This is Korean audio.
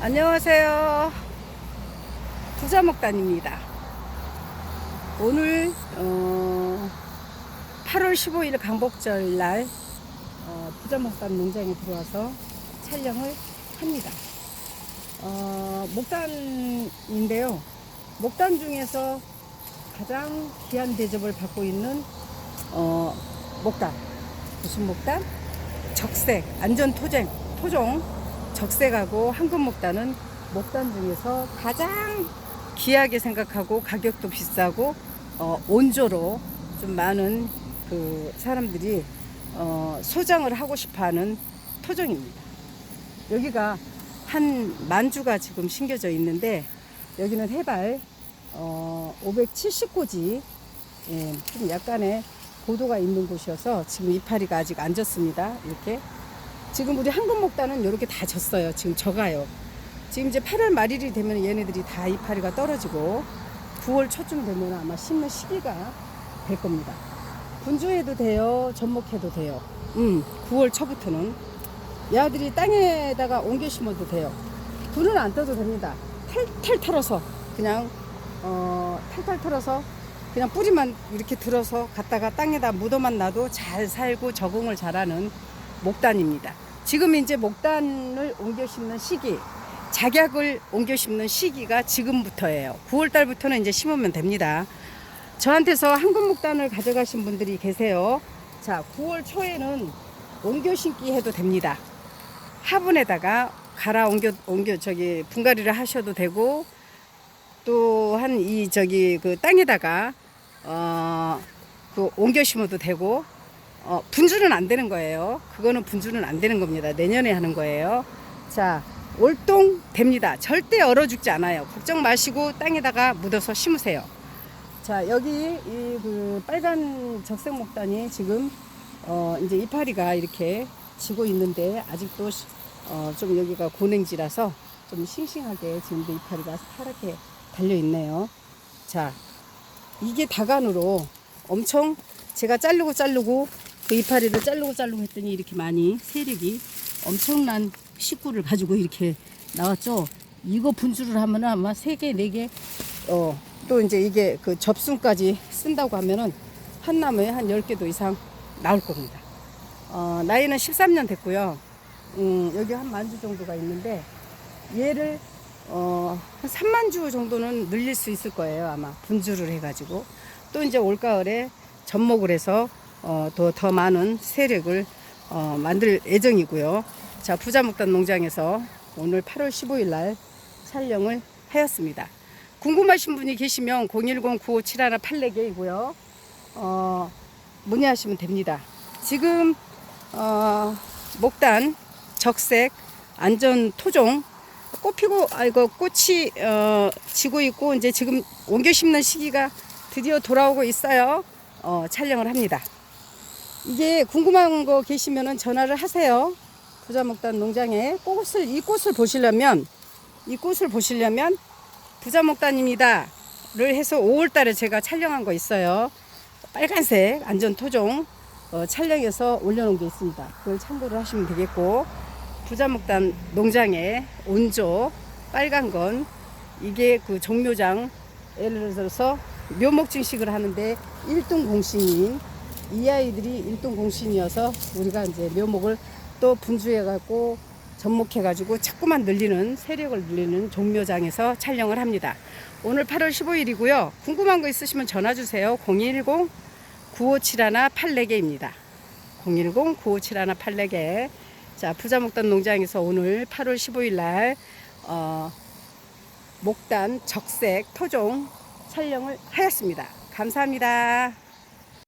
안녕하세요. 부자목단입니다. 오늘 어, 8월 15일 강복절 날 어, 부자목단 농장에 들어와서 촬영을 합니다. 어, 목단인데요. 목단 중에서 가장 귀한 대접을 받고 있는 어, 목단. 무슨 목단? 적색, 안전 토쟁, 토종, 적색하고 황금 목단은 목단 중에서 가장 귀하게 생각하고 가격도 비싸고 어, 온조로 좀 많은 그 사람들이 어, 소장을 하고 싶어하는 토종입니다. 여기가 한 만주가 지금 심겨져 있는데 여기는 해발 어, 570고지 예, 좀 약간의 고도가 있는 곳이어서 지금 이파리가 아직 안 졌습니다. 이렇게 지금 우리 황금목단은 이렇게 다 졌어요. 지금 져가요. 지금 이제 8월 말일이 되면 얘네들이 다 이파리가 떨어지고 9월 초쯤 되면 아마 심는 시기가 될 겁니다. 분주해도 돼요. 접목해도 돼요. 음, 9월 초부터는 야들이 땅에다가 옮겨 심어도 돼요. 불은 안 떠도 됩니다. 탈탈 털어서 그냥 어, 탈탈 털어서 그냥 뿌리만 이렇게 들어서 갖다가 땅에다 묻어만 놔도 잘 살고 적응을 잘하는 목단입니다. 지금 이제 목단을 옮겨 심는 시기, 작약을 옮겨 심는 시기가 지금부터예요. 9월 달부터는 이제 심으면 됩니다. 저한테서 한국 목단을 가져가신 분들이 계세요. 자, 9월 초에는 옮겨 심기 해도 됩니다. 화분에다가 갈아 옮겨 옮겨 저기 분갈이를 하셔도 되고 또 한 이 저기 그 땅에다가 어 그 옮겨 심어도 되고 어 분주는 안 되는 거예요. 그거는 분주는 안 되는 겁니다. 내년에 하는 거예요. 자 올동 됩니다. 절대 얼어 죽지 않아요. 걱정 마시고 땅에다가 묻어서 심으세요. 자 여기 이 그 빨간 적색 목단이 지금 어 이제 이파리가 이렇게 지고 있는데 아직도 어 좀 여기가 고냉지라서 좀 싱싱하게 지금도 이파리가 파랗게 달려 있네요. 자 이게 다간으로 엄청 제가 자르고 자르고 그 이파리를 자르고 자르고 했더니 이렇게 많이 세력이 엄청난 식구를 가지고 이렇게 나왔죠. 이거 분주를 하면은 아마 세 개, 네 개, 어, 또 이제 이게 그 접순까지 쓴다고 하면은 한 나무에 한 10개도 이상 나올 겁니다. 어, 나이는 13년 됐고요. 음, 여기 한 만 주 정도가 있는데 얘를 어, 한 3만 주 정도는 늘릴 수 있을 거예요. 아마 분주를 해가지고 또 이제 올가을에 접목을 해서 어, 더, 더 많은 세력을 어, 만들 예정이고요. 자, 부자목단 농장에서 오늘 8월 15일 날 촬영을 하였습니다. 궁금하신 분이 계시면 010-9571-84개이고요. 어, 문의하시면 됩니다. 지금 어, 목단, 적색, 안전 토종 꽃 피고 아 이거 꽃이 어, 지고 있고 이제 지금 옮겨 심는 시기가 드디어 돌아오고 있어요. 어, 촬영을 합니다. 이게 궁금한 거 계시면은 전화를 하세요. 부자목단 농장에 꽃을 이 꽃을 보시려면 이 꽃을 보시려면 부자목단입니다를 해서 5월달에 제가 촬영한 거 있어요. 빨간색 안전 토종 어, 촬영해서 올려놓은 게 있습니다. 그걸 참고를 하시면 되겠고 부자목단 농장의 온조 빨간 건 이게 그 종묘장 예를 들어서 묘목 증식을 하는데 1등 공신인 이 아이들이 1등 공신이어서 우리가 이제 묘목을 또 분주해 갖고 접목해 가지고 자꾸만 늘리는 세력을 늘리는 종묘장에서 촬영을 합니다. 오늘 8월 15일이고요. 궁금한 거 있으시면 전화 주세요. 010 9571 84개입니다. 010 9571 84개. 자, 부자목단 농장에서 오늘 8월 15일 날, 어, 목단 적색 토종 촬영을 하였습니다. 감사합니다.